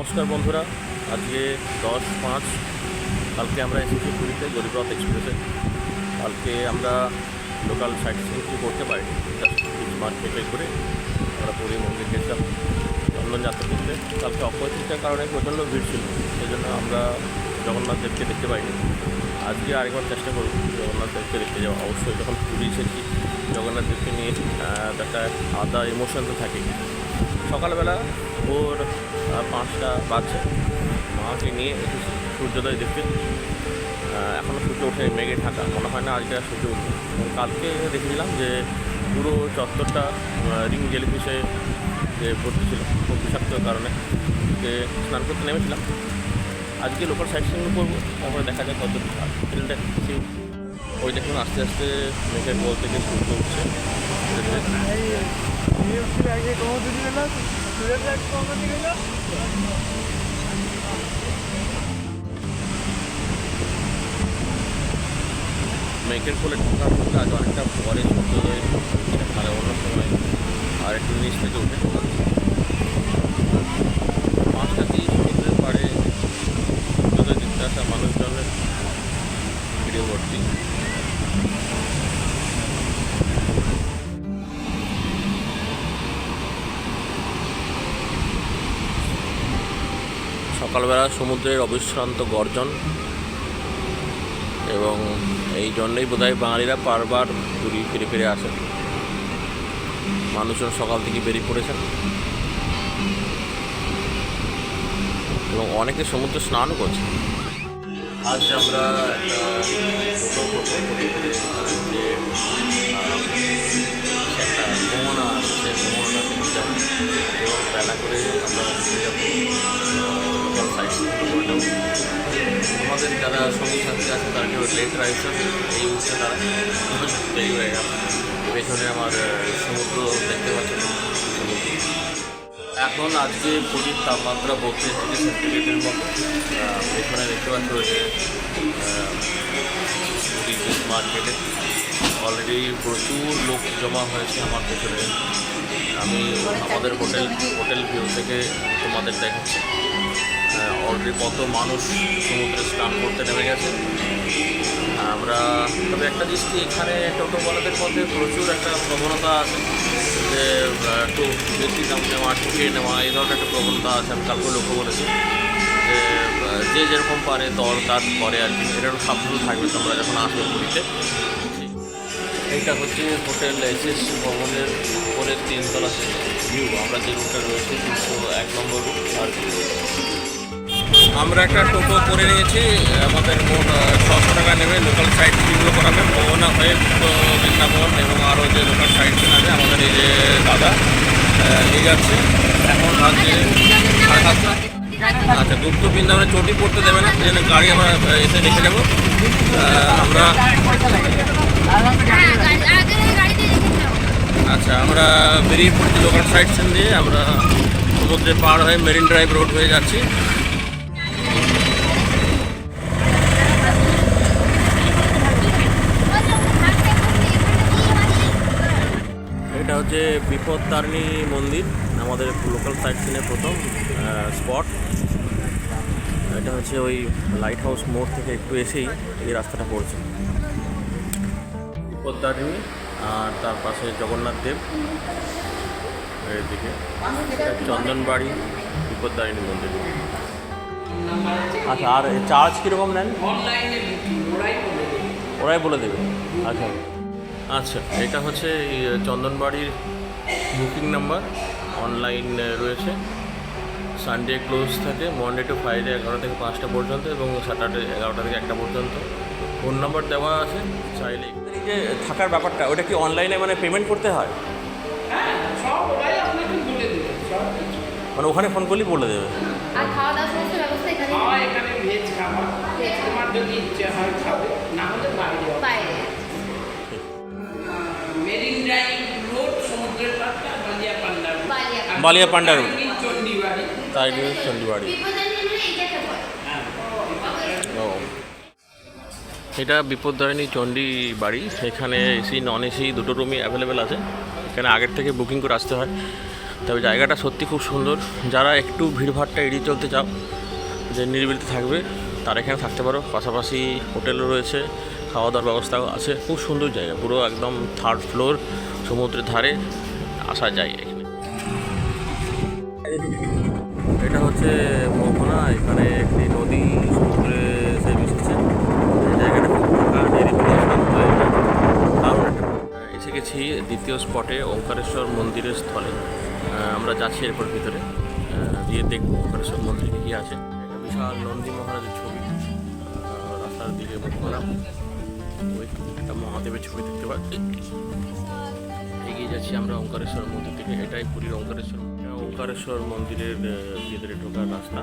নমস্কার বন্ধুরা আজকে দশ পাঁচ কালকে আমরা এসেছি পুরীতে গরিবরথ এক্সপ্রেসে। কালকে আমরা লোকাল সাইট সিং করতে পারি মার্কেটে করে আমরা পুরী মন্দির গেছিলাম যাত্রা করতে। কালকে তৃতীয়ার কারণে প্রচণ্ড ভিড় ছিল সেই জন্য আমরা জগন্নাথ দেবকে দেখতে পাইনি। আজকে আরেকবার চেষ্টা করব জগন্নাথ দেবকে দেখতে যাওয়া। অবশ্যই যখন পুরী এসেছি জগন্নাথ দেবকে নিয়ে একটা আলাদা ইমোশন তো থাকেই। সকালবেলা আহ, পাঁচটা বাজছে মাকে নিয়ে এসেছি সূর্যোদয় দেখতে আহ, এখনও সূর্য ওঠে মেঘে ঢাকা মনে হয় না আজকে সূর্য উঠবে এবং কালকে দেখেছিলাম যে পুরো চত্বরটা রিং জেলিফিশে যে ভর্তি ছিল খুব বিষাক্ত কারণে যে স্নান করতে নেমেছিলাম আজকে লোকাল সাইট সিং করব তারপরে দেখা যায় কত ফিল্ডটা কিছু ওই দেখুন আস্তে আস্তে মেঘের বল থেকে সূর্য উঠছে। মেঘের কোলে ঢোকার মধ্যে আজ অনেকটা পরে সূর্যোদয় মানে অন্য সময় আর একটু নিচ থেকে উঠে পাঁচটা দিয়ে সমুদ্রের পাড়ে সূর্যোদয় দেখতে আসা মানুষজনের ভিডিও ভর্তি সকালবেলা সমুদ্রের অবিশ্রান্ত গর্জন এবং এই জন্যই বোধহয় বাঙালিরা বারবার পুরী ফিরে ফিরে আসেন মানুষজন সকাল থেকে বেরিয়ে পড়েছেন। এবং অনেকে সমুদ্রে স্নানও করছে আজ আমরা একটা মোহনা আছে মোহনা সঙ্গী সাথী আছে, তারা কেউ লেট রাইডার এই মুহূর্তে তারা দেরি হয়ে গেল। পেছনে আমার সমুদ্র দেখতে পাচ্ছেন এখন আজকে পুরীর তাপমাত্রা বত্রিশ থেকে সেন্টিগ্রেডের মতো। পেছনে দেখতে পাচ্ছ পুরী মার্কেটে অলরেডি প্রচুর লোক জমা হয়েছে আমার পেছনে। আমি আমাদের হোটেল হোটেল ভিউ থেকে তোমাদের দেখাচ্ছি। অলরেডি কত মানুষ সমুদ্রে স্নান করতে নেমে গেছে। আমরা, তবে একটা জিনিস কি, এখানে টোটোওয়ালাদের মধ্যে প্রচুর একটা প্রবণতা আছে যে একটু বেশি দাম নেওয়া, ঠুকিয়ে নেওয়া, এই ধরনের একটা প্রবণতা আছে, আমি কালকে লক্ষ্য করেছি। যে যে যেরকম পারে দর দাঁত করে আর কি এটা একটু সাবধান থাকবে তোমরা যখন আসবে পুরীতে। এইটা হচ্ছে হোটেল এসএস ভবনের উপরের তিনতলা। ভিউ, আমরা যে রুমটা রয়েছে, তিনশো এক নম্বর রুম, আর আমরা একটা টোটো করে নিয়েছি, আমাদের মোট ছশো টাকা নেবে। লোকাল সাইট সিনগুলো করাবে মোহনা হয়ে বৃন্দাবন এবং আরও যে লোকাল সাইট সিন আছে, আমাদের এই যে দাদা নিয়ে যাচ্ছে। এখন ভাবছে আচ্ছা গুপ্ত বৃন্দাবনে চটি পড়তে দেবে না, সেই জন্য গাড়ি আমরা এসে রেখে দেবো আমরা আচ্ছা আমরা বেরিয়ে পড়ছি লোকাল সাইট দিয়ে। আমরা সমুদ্রে পার হয়ে মেরিন ড্রাইভ রোড হয়ে যাচ্ছি। হচ্ছে বিপদ তারিণী মন্দির আমাদের লোকাল সাইট সিনের প্রথম স্পট এটা হচ্ছে ওই লাইট হাউস মোড় থেকে একটু এসেই এই রাস্তাটা পড়ছে। বিপদ তারিণী আর তার পাশে জগন্নাথ দেব। এদিকে চন্দনবাড়ি বিপদ তারিণী মন্দির। আচ্ছা আর চার্জ কীরকম নেন? ওরাই বলে দেবে। আচ্ছা। আচ্ছা এটা হচ্ছে চন্দনবাড়ির বুকিং নাম্বার অনলাইন রয়েছে। সানডে ক্লোজ থাকে মন্ডে টু ফ্রাইডে এগারো থেকে পাঁচটা পর্যন্ত এবং স্যাটারডে এগারোটা থেকে একটা পর্যন্ত। ফোন নাম্বার দেওয়া আছে চাইলে এই যে থাকার ব্যাপারটা ওটা কি অনলাইনে মানে পেমেন্ট করতে হয়? হ্যাঁ মানে ওখানে ফোন করলেই বলে দেবে। আর খাওয়া দাওয়ার সমস্ত ব্যবস্থা এখানে? এখানে ভেজ খাবার। তোমার যদি ইচ্ছে হয় খাবে না হলে বাইরে। বাইরে। বিপদানি মানে এইটাকে বলে হ্যাঁ ও এটা বিপদধারিণী চণ্ডী বাড়ি। সেখানে এসি নন এসি দুটো রুমই অ্যাভেলেবেল আছে। এখানে আগের থেকে বুকিং করে আসতে হয়। তবে জায়গাটা সত্যি খুব সুন্দর। যারা একটু ভিড়ভাড়টা এড়িয়ে চলতে চাও যে নিরিবিলিতে থাকবে তারা এখানে থাকতে পারো। পাশাপাশি হোটেলও রয়েছে। খাওয়া দাওয়ার ব্যবস্থাও আছে। খুব সুন্দর জায়গা, পুরো একদম থার্ড ফ্লোর সমুদ্রের ধারে আসা যায় এখানে। এটা হচ্ছে মোহনা এখানে একটি নদী সমুদ্রে এসে মিশেছে। জায়গাটা এসে গেছি দ্বিতীয় স্পটে, ওঙ্কারেশ্বর মন্দিরের স্থলে। আমরা যাচ্ছি এরপর ভিতরে। গিয়ে দেখব ওঙ্কারেশ্বর মন্দিরে কী আছে। বিশাল নন্দী মহারাজের ছবি। রাস্তার দিকে মুখ একটা মহাদেবের ছবি দেখতে পাচ্ছি। এগিয়ে যাচ্ছি আমরা ওঙ্কারেশ্বর মন্দির থেকে। এটাই পুরীর অঙ্কারেশ্বর ওঙ্কারেশ্বর মন্দিরের ভিতরে ঢোকার রাস্তা।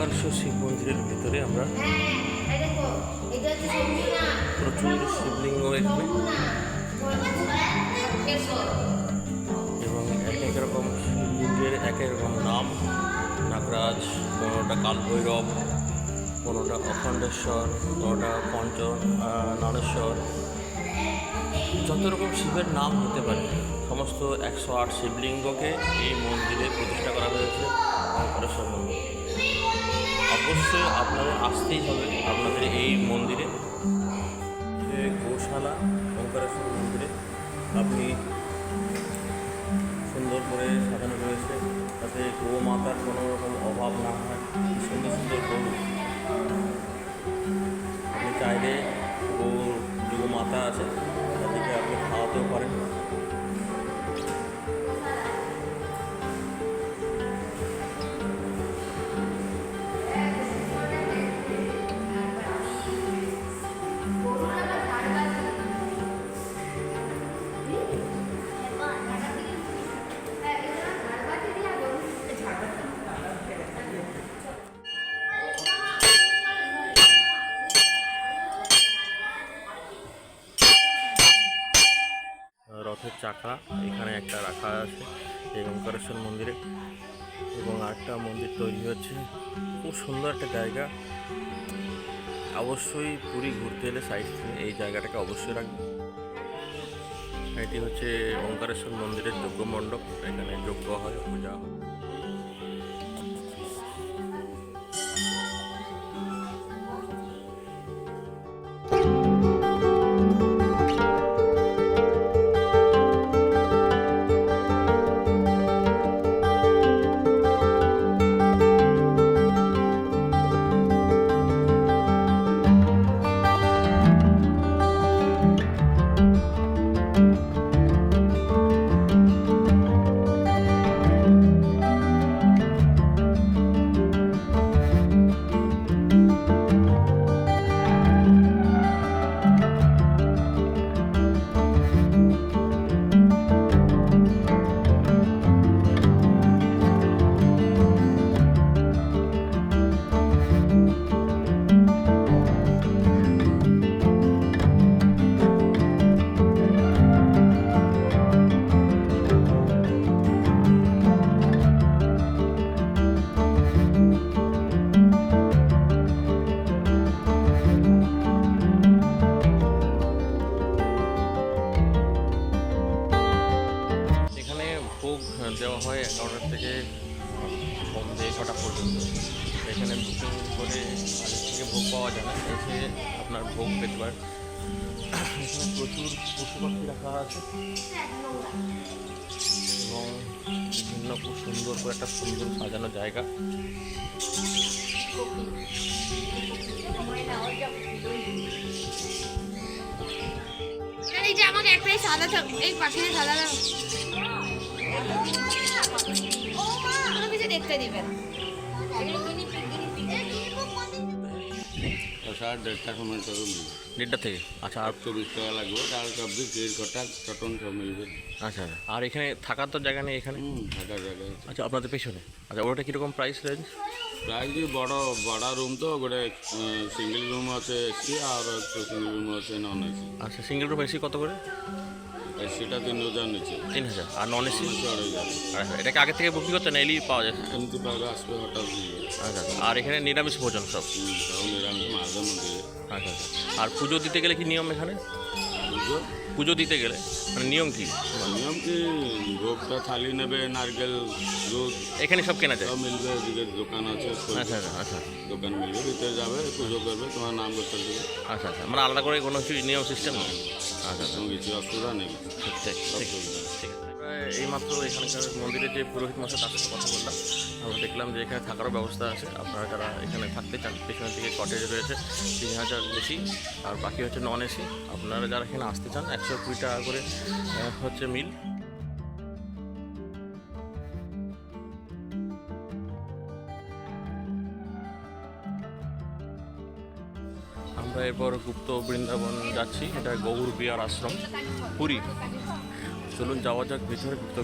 ওঙ্কারেশ্বর শিব মন্দিরের ভিতরে আমরা প্রচুর শিবলিঙ্গ এবং এক এক রকম শিবলিঙ্গের এক এক রকম নাম। নাগরাজ কোনোটা কালভৈরব কোনোটা অখণ্ডেশ্বর কোনোটা পঞ্চ নারেশ্বর। যত রকম শিবের নাম হতে পারে, সমস্ত একশো আট শিবলিঙ্গকে এই মন্দিরে প্রতিষ্ঠা করা হয়েছে ওঙ্কারেশ্বর মন্দির। অবশ্যই আপনাদের আসতেই হবে আপনাদের এই মন্দিরে। গোশালা ওঙ্কারেশ্বর মন্দিরে। আপনি সুন্দর করে সাজানো রয়েছে। যাতে গো মাতার কোনো রকম অভাব না হয়। সুন্দর সুন্দর গরু আপনি চাইলে গো মাতা আছে তাদেরকে আপনি খাওয়াতেও পারেন। একটা রাখা আছে এই ওঙ্কারেশ্বর মন্দিরে এবং আরেকটা মন্দির তৈরি হচ্ছে। খুব সুন্দর একটা জায়গা। অবশ্যই পুরী ঘুরতে এলে সাইড এই জায়গাটাকে অবশ্যই রাখবে এটি হচ্ছে ওঙ্কারেশ্বর মন্দিরের যজ্ঞ মণ্ডপ এখানে যজ্ঞ হয়, পূজা হয়। ছটা পর্যন্ত। এখানে বুকিং করে আগের থেকে ভোগ পাওয়া যায় না এসে আপনার ভোগ পেতে পারেন। এখানে প্রচুর পশু পাখি রাখা আছে এবং বিভিন্ন খুব সুন্দর করে একটা সুন্দর সাজানো জায়গা। এই যে আমাকে একটাই সাদা থাক এই পাশে সাদা দাও। দেখতে দিবেন সাড়ে দেড়টার সময় মিলবে দেড়টা থেকে? আচ্ছা আর চব্বিশ টাকা লাগবে ডাল সবজি ক্ষীর খটা চটন সব মিলবে আচ্ছা। আর এখানে থাকার তো জায়গা নেই এখানে? থাকার জায়গা আচ্ছা আপনাদের পেছনে। আচ্ছা ওটা কীরকম প্রাইস রেঞ্জ প্রায় যে বড় বড় রুম তো গোটে সিঙ্গেল রুম আছে এসি আর রুম আছে নন এসি আচ্ছা সিঙ্গেল রুম এসি কত করে? এসিটা তিন হাজার নিচে। তিন হাজার। আর নন এসি আড়াই হাজার। আচ্ছা এটাকে আগে থেকে বুকিং করতে না? এলেই পাওয়া যায়। এমনি পাবে আসবে হঠাৎ আচ্ছা আচ্ছা। আর এখানে নিরামিষ ভোজন সব? নিরামিষ মাঝে মধ্যে। আচ্ছা আচ্ছা। আর পুজো দিতে গেলে কি নিয়ম এখানে? বুঝলো পুজো দিতে গেলে? মানে নিয়ম কি? নিয়ম কি ভোগটা থালি নেবে নারকেল দুধ। এখানে সব কেনা যায়? সব মিলবে এদিকে দোকান আছে আচ্ছা আচ্ছা আচ্ছা। দোকান মিলবে ভিতরে যাবে পুজো করবে তোমার নাম করতে দেবে। আচ্ছা আচ্ছা। মানে আলাদা করে কোনো কিছু নিয়ম সিস্টেম নেই আচ্ছা ঠিক আছে আমরা এইমাত্র এখানকার মন্দিরে যে পুরোহিত মশাই তার সাথে কথা বললাম আমরা দেখলাম যে এখানে থাকারও ব্যবস্থা আছে। আপনারা যারা এখানে থাকতে চান পেছনের দিকে কটেজ রয়েছে তিন হাজার এসি আর বাকি হচ্ছে নন এসি আপনারা যারা এখানে আসতে চান একশো কুড়ি টাকা করে হচ্ছে মিল এরপর গুপ্ত বৃন্দাবন যাচ্ছি এটা গৌর বিহার আশ্রম পুরী চলুন যাওয়া যাক ভিতরে গুপ্ত।